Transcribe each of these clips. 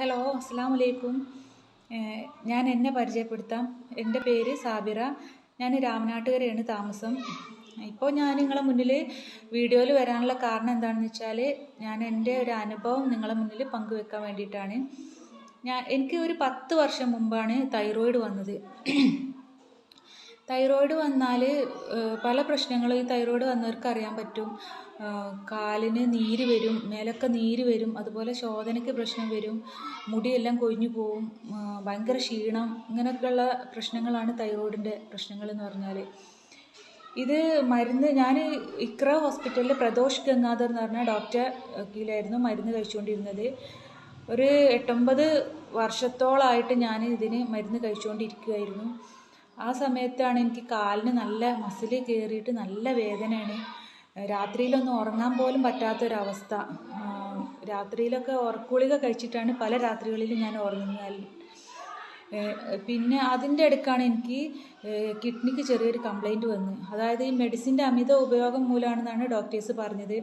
Hello അസ്സാം വലൈക്കും ഞാൻ എന്നെ പരിചയപ്പെടുത്താം. എന്റെ പേര് സാബിറ. ഞാൻ രാമനാട്ടുകരയാണ് താമസം. ഇപ്പോൾ ഞാൻ നിങ്ങളെ മുന്നിൽ വീഡിയോയിൽ വരാനുള്ള കാരണം എന്താണെന്ന് വെച്ചാൽ ഞാൻ എന്റെ ഒരു അനുഭവം നിങ്ങളെ മുന്നിൽ പങ്കുവെക്കാൻ വേണ്ടിയിട്ടാണ്. ഞാൻ എനിക്ക് ഒരു പത്ത് വർഷം മുമ്പാണ് തൈറോയിഡ് വന്നത്. തൈറോയിഡ് വന്നാൽ പല പ്രശ്നങ്ങളും ഈ തൈറോയിഡ് വന്നവർക്ക് അറിയാൻ പറ്റും. കാലിന് നീര് വരും മേലൊക്കെ നീര് വരും അതുപോലെ ശോധനയ്ക്ക് പ്രശ്നം വരും മുടിയെല്ലാം കൊഴിഞ്ഞു പോവും ഭയങ്കര ക്ഷീണം ഇങ്ങനെയൊക്കെയുള്ള പ്രശ്നങ്ങളാണ് തൈറോയിഡിന്റെ പ്രശ്നങ്ങൾ എന്ന് പറഞ്ഞാൽ ഇത് മരുന്ന് ഞാൻ ഇക്ര ഹോസ്പിറ്റലിൽ പ്രദോഷ് ഗംഗാധർ എന്ന് പറഞ്ഞ ഡോക്ടർ കീഴിലായിരുന്നു മരുന്ന് കഴിച്ചുകൊണ്ടിരുന്നത്. ഒരു എട്ടൊമ്പത് വർഷത്തോളമായിട്ട് ഞാൻ ഇതിന് മരുന്ന് കഴിച്ചുകൊണ്ടിരിക്കുകയായിരുന്നു ആ സമയത്താണ് എനിക്ക് കാലിന് നല്ല മസിൽ കയറിയിട്ട് നല്ല വേദനയാണ്. രാത്രിയിലൊന്നും ഉറങ്ങാൻ പോലും പറ്റാത്തൊരവസ്ഥ. രാത്രിയിലൊക്കെ ഉറക്കുളിക കഴിച്ചിട്ടാണ് പല രാത്രികളിലും ഞാൻ ഉറങ്ങുന്നത്. പിന്നെ അതിന്റെ അടുക്കാണ് എനിക്ക് കിഡ്നിക്ക് ചെറിയൊരു കംപ്ലൈന്റ് വന്നു. അതായത് ഈ മെഡിസിന്റെ അമിത ഉപയോഗം മൂലമാണെന്നാണ് ഡോക്ടേഴ്സ് പറഞ്ഞത്.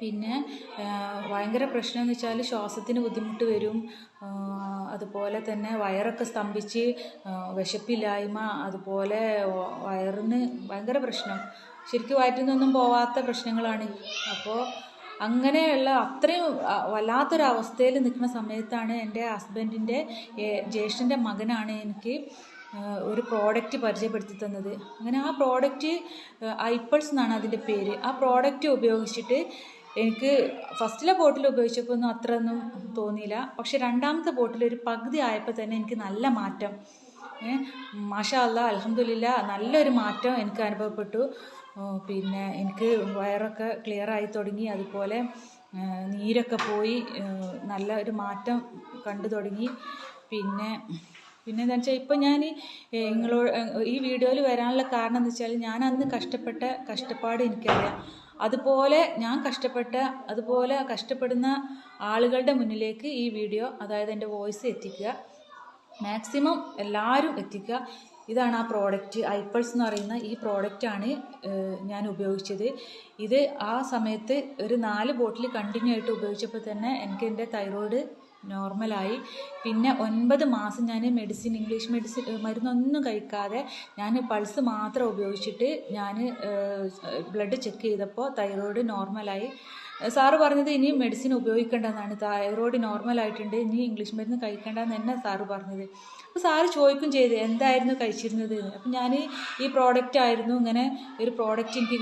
പിന്നെ ഭയങ്കര പ്രശ്നം എന്ന് വെച്ചാൽ ശ്വാസത്തിന് ബുദ്ധിമുട്ട് വരും. അതുപോലെ തന്നെ വയറൊക്കെ സ്തംഭിച്ച് വിശപ്പില്ലായ്മ അതുപോലെ വയറിന് ഭയങ്കര പ്രശ്നം. ശരിക്കും വയറ്റിൽ നിന്നൊന്നും പോവാത്ത പ്രശ്നങ്ങളാണ്. അപ്പോൾ അങ്ങനെയുള്ള അത്രയും വല്ലാത്തൊരവസ്ഥയിൽ വല്ലാത്തൊരു നിൽക്കുന്ന സമയത്താണ് എന്റെ ഹസ്ബൻഡിന്റെ ജ്യേഷ്ഠന്റെ മകനാണ് എനിക്ക് ഒരു പ്രോഡക്റ്റ് പരിചയപ്പെടുത്തി തന്നത്. അങ്ങനെ ആ പ്രോഡക്റ്റ് ഐപ്പിൾസ് എന്നാണ് അതിന്റെ പേര്. ആ പ്രോഡക്റ്റ് ഉപയോഗിച്ചിട്ട് എനിക്ക് ഫസ്റ്റിലെ ബോട്ടിൽ ഉപയോഗിച്ചപ്പോൾ ഒന്നും അത്ര ഒന്നും തോന്നിയില്ല. പക്ഷെ രണ്ടാമത്തെ ബോട്ടിൽ ഒരു പകുതി ആയപ്പോൾ തന്നെ എനിക്ക് നല്ല മാറ്റം. മാഷാ അലഹമില്ല നല്ലൊരു മാറ്റം എനിക്ക് അനുഭവപ്പെട്ടു. പിന്നെ എനിക്ക് വയറൊക്കെ ക്ലിയർ ആയി തുടങ്ങി. അതുപോലെ നീരൊക്കെ പോയി നല്ല ഒരു മാറ്റം കണ്ടു തുടങ്ങി. പിന്നെ പിന്നെ എന്താ വെച്ചാൽ ഇപ്പം ഞാൻ നിങ്ങളോട് ഈ വീഡിയോയിൽ വരാനുള്ള കാരണം എന്ന് വെച്ചാൽ ഞാൻ അന്ന് കഷ്ടപ്പെട്ട കഷ്ടപ്പാട് എനിക്കറിയാം. അതുപോലെ ഞാൻ കഷ്ടപ്പെട്ട അതുപോലെ കഷ്ടപ്പെടുന്ന ആളുകളുടെ മുന്നിലേക്ക് ഈ വീഡിയോ അതായത് എന്റെ വോയിസ് എത്തിക്കുക. മാക്സിമം എല്ലാവരും എത്തിക്കുക. ഇതാണ് ആ പ്രോഡക്റ്റ് ഐപ്പൾസ് എന്ന് പറയുന്ന ഈ പ്രോഡക്റ്റാണ് ഞാൻ ഉപയോഗിച്ചത്. ഇത് ആ സമയത്ത് ഒരു നാല് ബോട്ടിൽ കണ്ടിന്യൂ ആയിട്ട് ഉപയോഗിച്ചപ്പോൾ തന്നെ എനിക്ക് എന്റെ തൈറോയ്ഡ് നോർമലായി. പിന്നെ ഒൻപത് മാസം ഞാൻ മെഡിസിൻ ഇംഗ്ലീഷ് മെഡിസിൻ മരുന്നൊന്നും കഴിക്കാതെ ഞാൻ പൾസ് മാത്രം ഉപയോഗിച്ചിട്ട് ഞാൻ ബ്ലഡ് ചെക്ക് ചെയ്തപ്പോൾ തൈറോയ്ഡ് നോർമലായി. സാറ് പറഞ്ഞത് ഇനി മെഡിസിൻ ഉപയോഗിക്കേണ്ടെന്നാണ്. തൈറോയ്ഡ് നോർമലായിട്ടുണ്ട് ഇനി ഇംഗ്ലീഷ് മരുന്ന് കഴിക്കേണ്ടെന്ന് തന്നെ സാറ് പറഞ്ഞത്. അപ്പോൾ സാറ് ചോദിക്കും ചെയ്ത് എന്തായിരുന്നു കഴിച്ചിരുന്നത് അപ്പം ഞാൻ ഈ പ്രോഡക്റ്റ് ആയിരുന്നു ഇങ്ങനെ ഒരു പ്രോഡക്റ്റ് എനിക്ക്